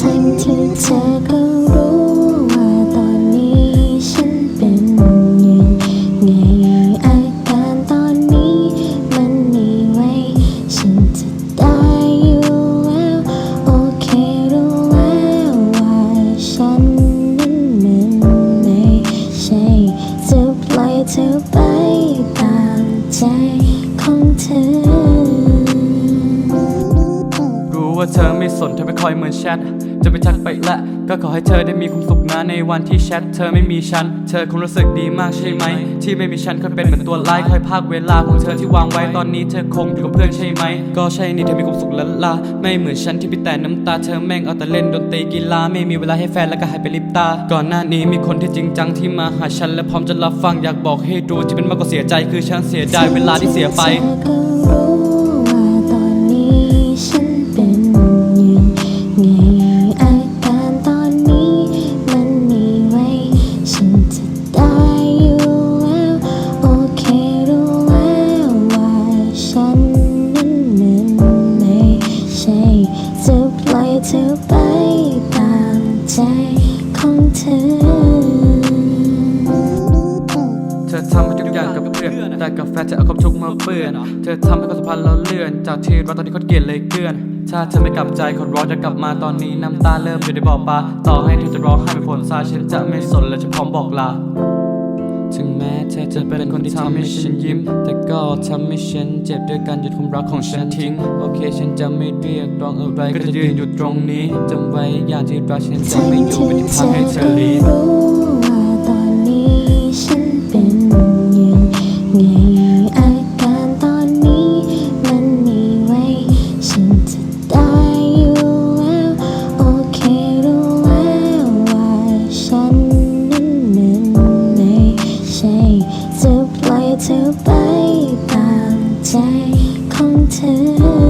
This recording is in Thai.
ทั้งที่เธก็รู้ว่าตอนนี้ฉันเป็นยังไงอาการตอนนี้มันมีไว้ ฉันจะตายอยู่แล้ว โอเครู้แล้วว่าฉันนั้นไม่ใช่จะปล่อยเธอไปตามใจของเธอ ว่าเธอไม่สนเธอไม่คอยเหมือนแชทจะไปทักไปละ ก็ขอให้เธอได้มีความสุขนะในวันที่แชทเธอไม่มีฉัน เธอคงรู้สึกดีมากใช่ไหม ที่ไม่มีฉันคอยเป็นเหมือนตัวไลค์คอยพากเวลาของเธอที่วางไว้ตอนนี้เธอคงอยู่กับเพื่อนใช่ไหม ก็ใช่นี่เธอมีความสุขละลาไม่เหมือนฉันที่มีแต่น้ำตาเธอแม่งเอาแต่เล่นดนตรีกีฬาไม่มีเวลาให้แฟนแล้วก็หายไปลิบตา ก่อนหน้านี้มีคนที่จริงจังที่มาหาฉันและพร้อมจะรับฟังอยากบอกให้รู้ที่เป็นมากกว่าเสียใจคือฉันเสียดายเวลาที่เสียไป จะปล่อยเธอไปตามใจของเธอ เธอทำให้ทุกอย่างกับเพื่อน แต่กับแฟนเธอเอาความทุกข์มาเปื้อน เธอทำให้ความสัมพันธ์เราเลื่อน จากที่เราตอนนี้เขาเกลียดเลยเกลื่อน ถ้าเธอไม่กลับใจขอร้องจะกลับมาตอนนี้น้ำตาเริ่มอยู่ในบ่อปลา ต่อให้เธอจะร้องไห้เป็นฝนซาฉันจะไม่สนและจะพร้อมบอกลา ถึงแม้เธอจะเป็นคนที่ทำให้ฉันยิ้ม แต่ก็ทำให้ฉันเจ็บด้วยการหยุดความรักของฉันทิ้ง โอเคฉันจะไม่เรียกร้องอะไรก็จะยืนอยู่ตรงนี้จำไว้อย่างที่รักฉันจะไม่อยู่เป็นที่ทำให้เธอลีรู้ ไปตามใจของเธอ